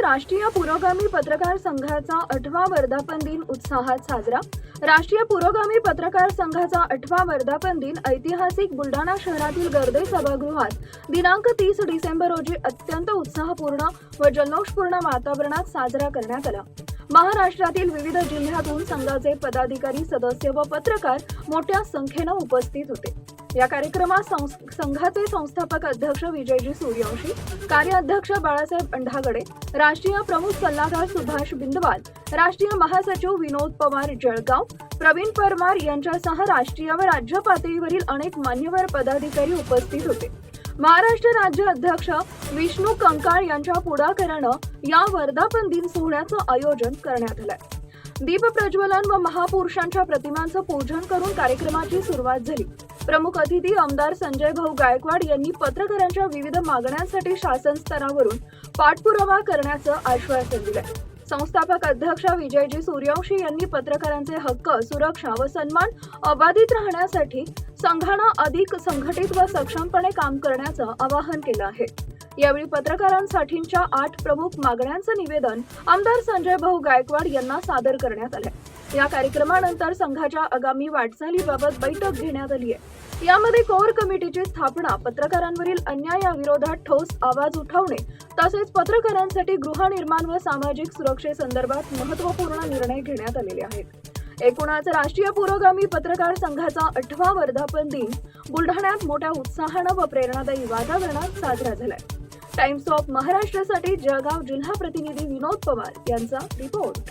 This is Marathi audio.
राष्ट्रीय पुरोगामी पत्रकार संघाचा आठवा वर्धापन दिन उत्साहात साजरा. राष्ट्रीय पुरोगामी पत्रकार संघाचा आठवा वर्धापन दिन ऐतिहासिक बुलढाणा शहरातील गर्दे सभागृहात. दिनांक तीस डिसेंबर रोजी अत्यंत उत्साहपूर्ण व जल्लोषपूर्ण वातावरणात साजरा करण्यात आला. महाराष्ट्रातील विविध जिल्ह्यातून संघाचे पदाधिकारी सदस्य व पत्रकार मोठ्या संख्येनं उपस्थित होते. या कार्यक्रमात संघाचे संस्थापक अध्यक्ष विजयजी सूर्यवंशी कार्याध्यक्ष बाळासाहेब अंढागडे राष्ट्रीय प्रमुख सल्लागार सुभाष बिंदवाल राष्ट्रीय महासचिव विनोद पवार जळगाव प्रवीण परमार यांच्यासह राष्ट्रीय व राज्य पातळीवरील अनेक मान्यवर पदाधिकारी उपस्थित होते. महाराष्ट्र राज्य अध्यक्ष विष्णू कंकाळ यांच्या पुढाकारानं या वर्धापन दिन सोहळ्याचं आयोजन करण्यात आलंय. दीप प्रज्वलन व महापुरुषांच्या प्रतिमांचं पूजन करून कार्यक्रमाची सुरुवात झाली. प्रमुख अतिथी आमदार संजय भाऊ गायकवाड यांनी पत्रकारांच्या विविध मागण्यांसाठी शासन स्तरावरून पाठपुरावा करण्याचं आश्वासन दिलं संस्थापक अध्यक्ष विजयजी सूर्यवंशी यांनी पत्रकारांचे हक्क सुरक्षा व सन्मान अबाधित राहण्यासाठी संघानं अधिक संघटित व सक्षमपणे काम करण्याचं आवाहन केलं आहे. यावेळी पत्रकारांसाठीच्या आठ प्रमुख मागण्यांचं निवेदन आमदार संजय भाऊ गायकवाड यांना सादर करण्यात आलंय. या कार्यक्रमानंतर संघाच्या आगामी वाटचालीबाबत बैठक घेण्यात आली आहे. यामध्ये कोर कमिटीची स्थापना पत्रकारांवरील अन्यायाविरोधात ठोस आवाज उठवणे तसेच पत्रकारांसाठी गृहनिर्माण व सामाजिक सुरक्षेसंदर्भात महत्त्वपूर्ण निर्णय घेण्यात आलेले आहेत. एकूणच राष्ट्रीय पुरोगामी पत्रकार संघाचा आठवा वर्धापन दिन बुलढाण्यात मोठ्या उत्साहानं व प्रेरणादायी वातावरणात साजरा झालाय. टाइम्स ऑफ महाराष्ट्रासाठी जळगाव जिल्हा प्रतिनिधी विनोद पवार यांचा रिपोर्ट.